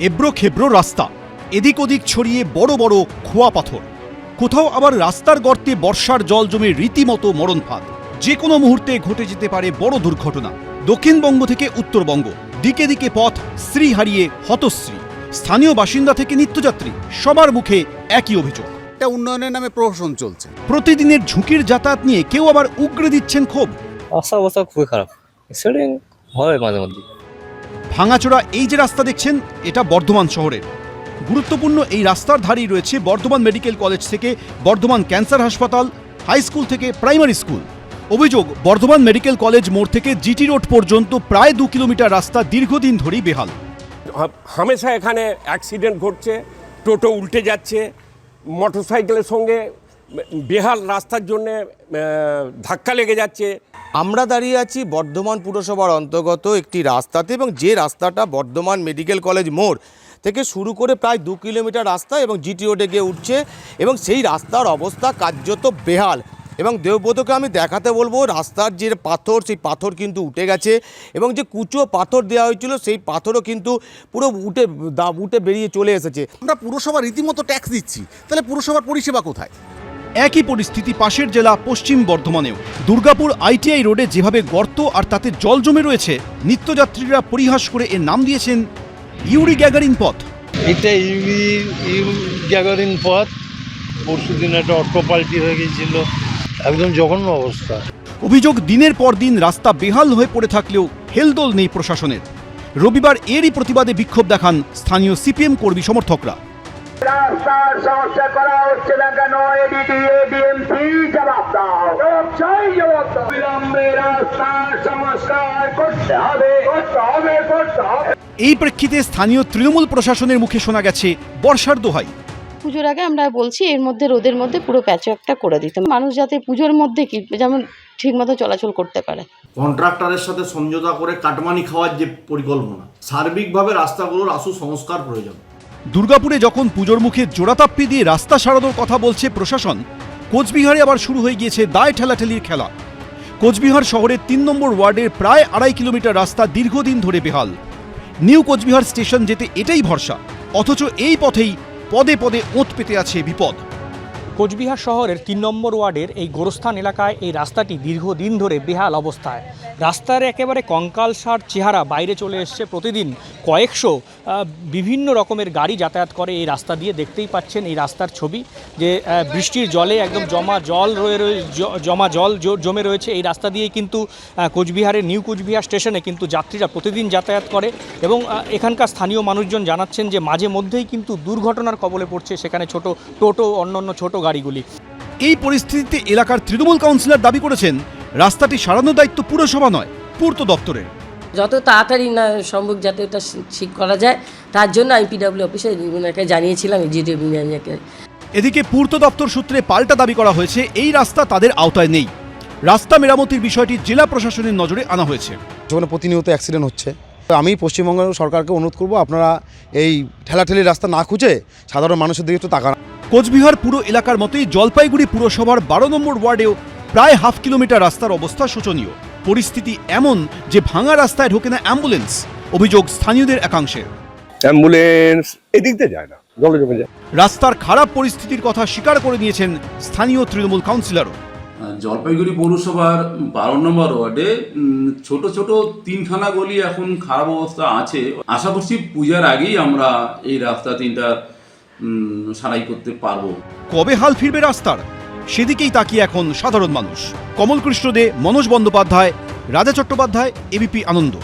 এবড়ো খেবড়ো রাস্তা। এদিক ওদিক ছড়িয়ে বড় বড় খোয়া পাথর। কোথাও আবার রাস্তার গর্তে বর্ষার জল জমে রীতিমতো মরণ ফাঁদ যে কোনো মুহূর্তে ঘটে যেতে পারে বড় দুর্ঘটনা। দক্ষিণবঙ্গ থেকে উত্তরবঙ্গ দিকে দিকে পথ শ্রী হারিয়ে হতশ্রী। স্থানীয় বাসিন্দা থেকে নিত্যযাত্রী। সবার মুখে একই অভিযোগ। একটা উন্নয়নের নামে প্রহসন চলছে। প্রতিদিনের ঝুঁকির যাতায়াত নিয়ে কেউ আবার উগরে দিচ্ছেন ক্ষোভ। অবস্থা খুবই খারাপ। হয় মাঝে মধ্যে ভাঙাচোরা এই যে রাস্তা দেখছেন, এটা বর্ধমান শহরের। গুরুত্বপূর্ণ এই রাস্তার ধারেই রয়েছে বর্ধমান মেডিকেল কলেজ থেকে বর্ধমান ক্যান্সার হাসপাতাল, হাই স্কুল থেকে প্রাইমারি স্কুল। অভিযোগ, বর্ধমান মেডিকেল কলেজ মোড় থেকে জিটি রোড পর্যন্ত প্রায় দু কিলোমিটার রাস্তা দীর্ঘদিন ধরেই বেহাল। হামেশা এখানে অ্যাক্সিডেন্ট ঘটছে, টোটো উল্টে যাচ্ছে, মোটরসাইকেলের সঙ্গে বেহাল রাস্তার জন্যে ধাক্কা লেগে যাচ্ছে। আমরা দাঁড়িয়ে আছি বর্ধমান পুরসভার অন্তর্গত একটি রাস্তাতে এবং যে রাস্তাটা বর্ধমান মেডিকেল কলেজ মোড় থেকে শুরু করে প্রায় দু কিলোমিটার রাস্তা এবং জিটি রোডে গিয়ে উঠছে এবং সেই রাস্তার অবস্থা কার্যত বেহাল এবং দেবব্রতকে আমি দেখাতে বলব রাস্তার যে পাথর সেই পাথর কিন্তু উঠে গেছে এবং যে কুচো পাথর দেওয়া হয়েছিল সেই পাথরও কিন্তু পুরো উঠে দা- উঠে বেরিয়ে চলে এসেছে। আমরা পুরসভা রীতিমতো ট্যাক্স দিচ্ছি তাহলে পুরসভার পরিষেবা কোথায়? একই পরিস্থিতি পাশের জেলা পশ্চিম বর্ধমানেও। দুর্গাপুর আইটিআই রোডে যেভাবে গর্ত আর তাতে জল জমে রয়েছে নিত্যযাত্রীরা পরিহাস করে এর নাম দিয়েছেন ইউরি গ্যাগারিন পথ। এটা ইউরি ইউ গ্যাগারিন পথ। পরশু দিন একটা অটো পাল্টি হয়ে গিয়েছিল। একদম জঘন্য অবস্থা। অভিযোগ দিনের পর দিন রাস্তা বেহাল হয়ে পড়ে থাকলেও হেলদোল নেই প্রশাসনের। রবিবার এরই প্রতিবাদে বিক্ষোভ দেখান স্থানীয় সিপিএম কর্মী সমর্থকরা। রাস্তার সমস্যা করা হচ্ছে না কেন? এডিডি এডিএমসি জবাব দাও। চাই জবাব দাও। বিলম্বে রাস্তার সংস্কার করতে হবে করতে হবে করতে হবে। এই প্রেক্ষিতে স্থানীয় তৃণমূল প্রশাসনের মুখে শোনা গেছে বর্ষার দোহাই। পুজোর আগে আমরা বলছি এর মধ্যে রোদের মধ্যে পুরো প্যাচ একটা করে দিতে। মানুষ যাতে পুজোর মধ্যে কি যেমন ঠিকমতো চলাচল করতে পারে। কন্ট্রাক্টরের সাথে সমঝোতা করে কাটমানি খাওয়ার যে পরিকল্পনা সার্বিকভাবে রাস্তাগুলোর আশু সংস্কার প্রয়োজন। দুর্গাপুরে যখন পুজোর মুখে জোড়াতাপ্পি দিয়ে রাস্তা সারানোর কথা বলছে প্রশাসন, কোচবিহারে আবার শুরু হয়ে গিয়েছে দায় ঠেলাঠেলির খেলা। কোচবিহার শহরের তিন নম্বর ওয়ার্ডের প্রায় আড়াই কিলোমিটার রাস্তা দীর্ঘদিন ধরে বেহাল। নিউ কোচবিহার স্টেশন যেতে এটাই ভরসা, অথচ এই পথেই পদে পদে ওঁত পেতে আছে বিপদ। কোচবিহার শহরের তিন নম্বর ওয়ার্ডের এই গোরস্থান এলাকায় এই রাস্তাটি দীর্ঘদিন ধরে বেহাল অবস্থায়। রাস্তার একেবারে কঙ্কালসার চেহারা বাইরে চলে এসছে প্রতিদিন কয়েকশো বিভিন্ন রকমের গাড়ি যাতায়াত করে এই রাস্তা দিয়ে দেখতেই পাচ্ছেন এই রাস্তার ছবি যে বৃষ্টির জলে একদম জমা জল রয়ে রয়ে জমা জল জমে রয়েছে এই রাস্তা দিয়ে কিন্তু কোচবিহারের নিউ কোচবিহার স্টেশনে কিন্তু যাত্রীরা প্রতিদিন যাতায়াত করে এবং এখানকার স্থানীয় মানুষজন জানাচ্ছেন যে মাঝে মধ্যেই কিন্তু দুর্ঘটনার কবলে পড়ছে সেখানে ছোট টোটো, অন্যান্য ছোট গাড়িগুলি। এই পরিস্থিতিতে এলাকার তৃণমূল কাউন্সিলর দাবি করেছেন রাস্তাটি সারানোর দায়িত্ব পুরসভা নয় পূর্ত দপ্তরের। যত তাড়াতাড়ি না সম্ভব যাতে এটা ঠিক করা যায় তার জন্য আমি পিডাব্লিউ অফিসে ওনাকে জানিয়েছিলাম জিডিও এদিকে পূর্ত দপ্তর সূত্রে পাল্টা দাবি করা হয়েছে এই রাস্তা তাদের আওতায় নেই। রাস্তা মেরামতির বিষয়টি জেলা প্রশাসনের নজরে আনা হয়েছে। যেখানে প্রতিনিয়ত অ্যাক্সিডেন্ট হচ্ছে তো আমি পশ্চিমবঙ্গ সরকারকে অনুরোধ করব আপনারা এই ঠেলাঠেলি রাস্তা না খুঁজে সাধারণ মানুষের দিকে একটু তাকান। কোচবিহার পুরো এলাকার মতোই জলপাইগুড়ি পুরসভার বারো নম্বর ওয়ার্ডেও প্রায় হাফ কিলোমিটার রাস্তার অবস্থা শোচনীয়। পরিস্থিতি এমন যে ভাঙা রাস্তায় ঢোকে না অ্যাম্বুলেন্স অভিযোগ স্থানীয়দের একাংশের অ্যাম্বুলেন্স এদিক দিয়ে যায় না জলে জমে যায়। রাস্তার খারাপ পরিস্থিতির কথা স্বীকার করে নিয়েছেন স্থানীয় তৃণমূল কাউন্সিলরও। জলপাইগুড়ি পৌরসভার বারো নম্বর ওয়ার্ডে ছোট ছোট তিনখানা গলি এখন খারাপ অবস্থা আছে। আশা করছি পূজার আগেই আমরা এই রাস্তা তিনটা সারাই করতে পারব। কবে হাল ফিরবে রাস্তার? সেদিকেই তাকিয়ে এখন সাধারণ মানুষ। কমলকৃষ্ণ দে মনোজ বন্দ্যোপাধ্যায় রাজা চট্টোপাধ্যায় এবিপি আনন্দ।